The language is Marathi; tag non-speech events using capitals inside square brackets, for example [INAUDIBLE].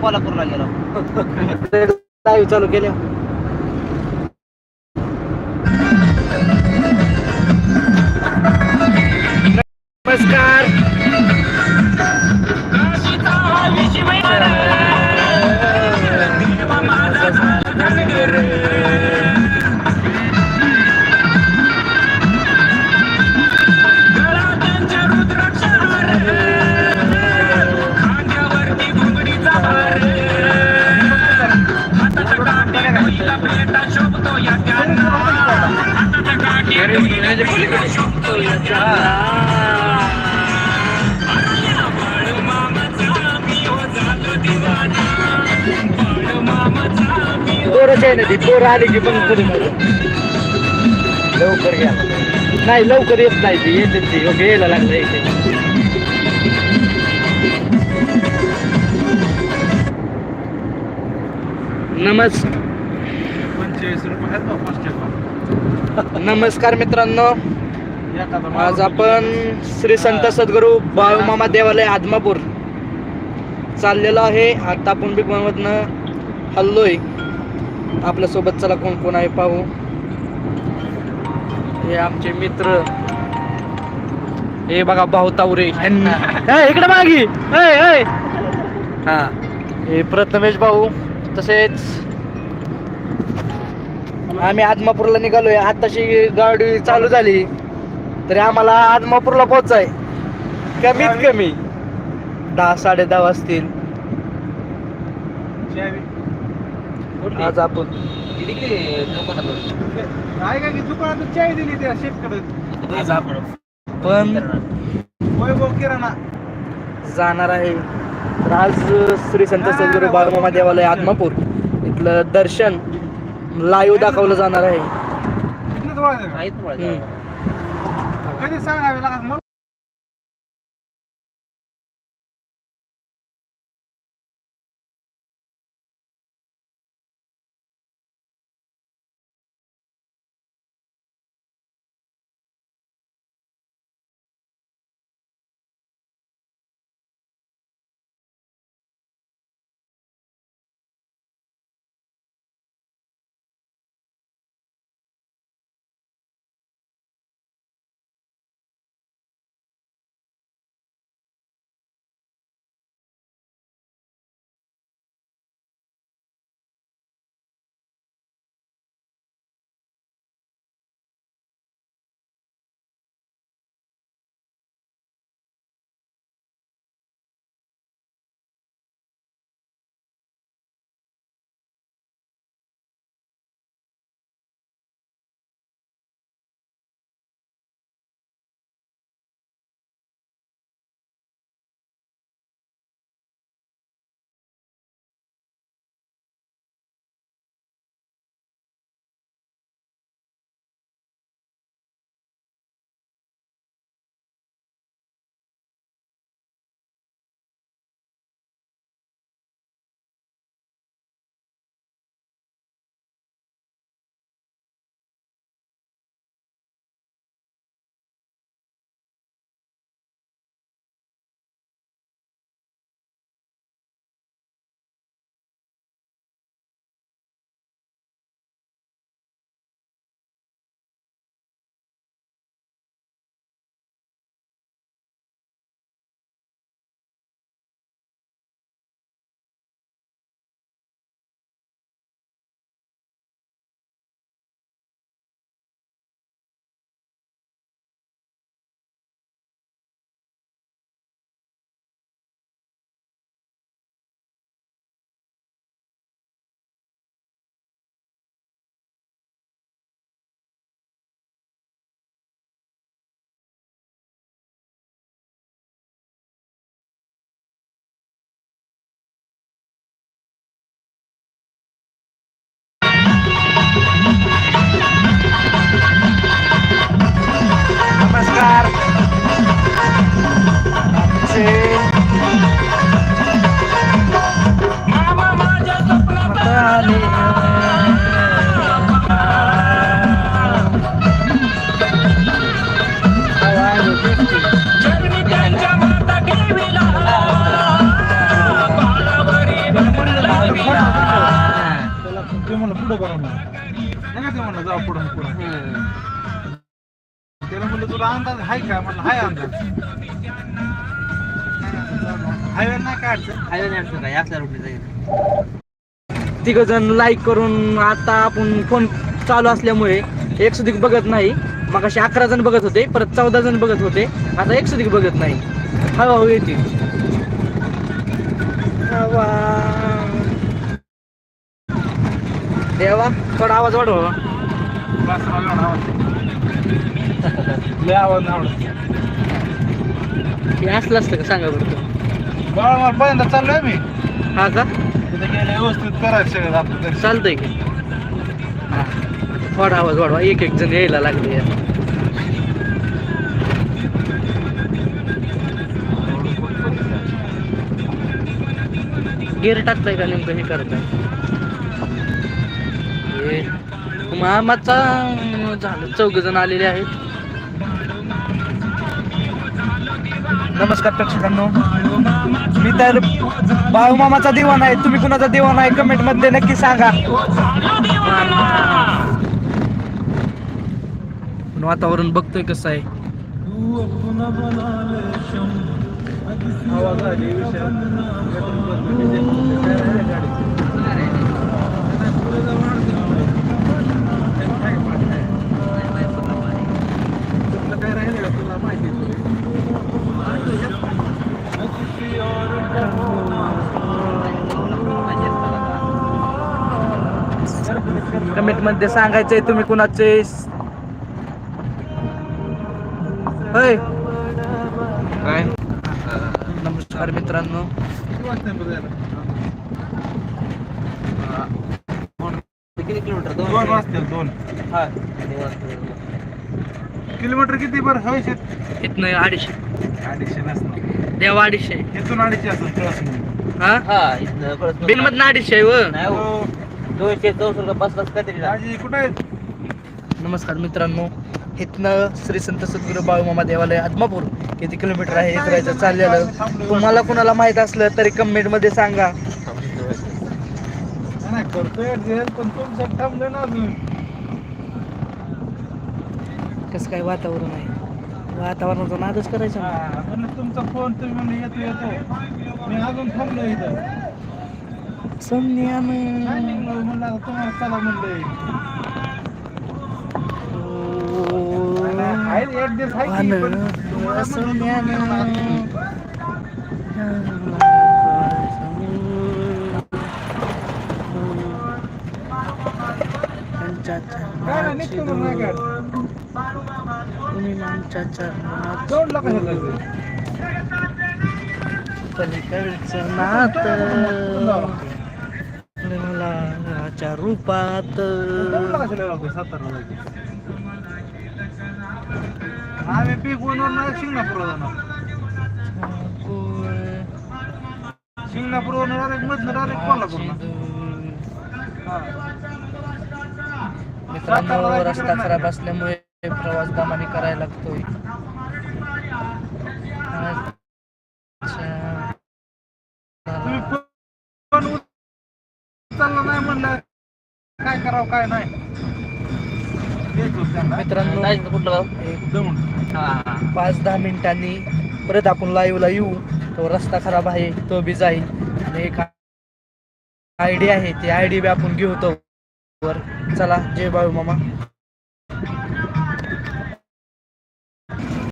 कोल्हापूरला गेलो. लाईव्ह चालू केले नमस्कार. पोरच आहे ना ती पोर आली की पण पुढे लवकर घ्या नाही लवकर येत नाही ती येते ती ओके यायला लागलं इथे नमस् पंचेचाळीस रुपये आहेत बा फास्ट नमस्कार मित्रांनो. आज आपण श्री संत सद्गुरू बाळूमामा देवालय आदमापूर. चाललेलो आहे. आता आपण बिग मधनं हल्लोय. आपल्यासोबत चला कोण कोण आहे पाहू. हे आमचे मित्र. हे बघा भाऊ तावरे. [LAUGHS] इकडे मागी. हा. हे प्रथमेश भाऊ तसेच आम्ही आदमापूरला निघालोय. आताशी गाडी चालू झाली तरी आम्हाला आदमापूरला पोहोचाय. कमीत कमी दहा साडे दहा वाजतील आज आपण पण जाणार आहे. तर आज श्री संत सद्गुरू बाळमामा देवालय आदमापूर. इथलं दर्शन लाईव्ह दाखवलं जाणार आहे. कधी सांगावे लागत जाऊ पुढं पुढं. त्याला म्हणलं तुला अंदाज आहे का? म्हणलं हाय अंदाज. हायवे नाही काय? अडचण तिघ जण लाईक करून आता आपण फोन चालू असल्यामुळे एक सुधी बघत नाही. मग असे अकरा जण बघत होते परत चौदा जण बघत होते. आता एक सुधी बघत नाही. हळूहळू येतील. हवा. देवा थोडा आवाज वाढवा. लय नाही आवडत हे असलं असतं का? सांगा बरं तुम्ही. बाळा मला पहिल्यांदा चाललोय मी. हा का? तिथे गेले व्यवस्थित करायचं सगळं आपलं. चालतंय की. हा. थोडा आवाज वाढवा. एक एक जण यायला लागले. यार. गेअर टाकताय का नेमकं हे करताय? मामाचा झालं. चौघ जण आलेले आहेत. नमस्कार प्रेक्षकांनो. मी तर बाळू मामाचा दिवाण आहे. तुम्ही कुणाचा दिवाण आहे? कमेंटमध्ये नक्की सांगा. पण वातावरण बघतोय कसं आहे. आवाज आली विषय काय राहिलं का तुला माहिती कमेंटमध्ये सांगायचंय तुम्ही कुणाचे? होय. काय? नमस्कार मित्रांनो. किती किलोमीटर दोन. किलोमीटर किती बरं? हवेशीर? इथनं अडीचशे. अडीचशे नसणार. देवा अडीचशे. इथून अडीचशे हा? बिल मधनं अडीचशे आहे व. दोनशे चौसष्ट बसलाच काहीतरी कुठं आहेत? नमस्कार मित्रांनो इथनं श्री संत सद्गुरू बाळूमामा देवालय आदमापूर. किती किलोमीटर आहे? हे करायचं चाललेलं. तुम्हाला कुणाला माहीत असलं तरी कमेंटमध्ये सांगा कसं काय वातावरण आहे? वातावरणाचा नादच करायचा. हा, तुमचा फोन तुम्ही म्हणले येतो येतो. मी अजून थांबलो इथं. निघलो म्हणलं तुम्हाला चला म्हणलं काय नाही, निघतो मग नाही काय. जोडलं कशाला जायचं? पलीकडचं नात मुलाच्या रूपात? आम्ही पीक शिंगणापूर शिंगणापूर डायरेक्ट हा. मित्रांनो रस्ता खराब असल्यामुळे प्रवास दमाने करायला लागतोय तुम्ही उचलला नाही म्हणलं काय करावं काय नाही. मित्रांनो कुठलं गाव? एक दमून. पाच दहा मिनिटांनी परत आपण लाईव्हला येऊ. तो रस्ता खराब आहे तो बी जाईल. आणि एक आय डी आहे ती आय डी बी आपण घेऊ तो वर. चला जय बाळू मामा.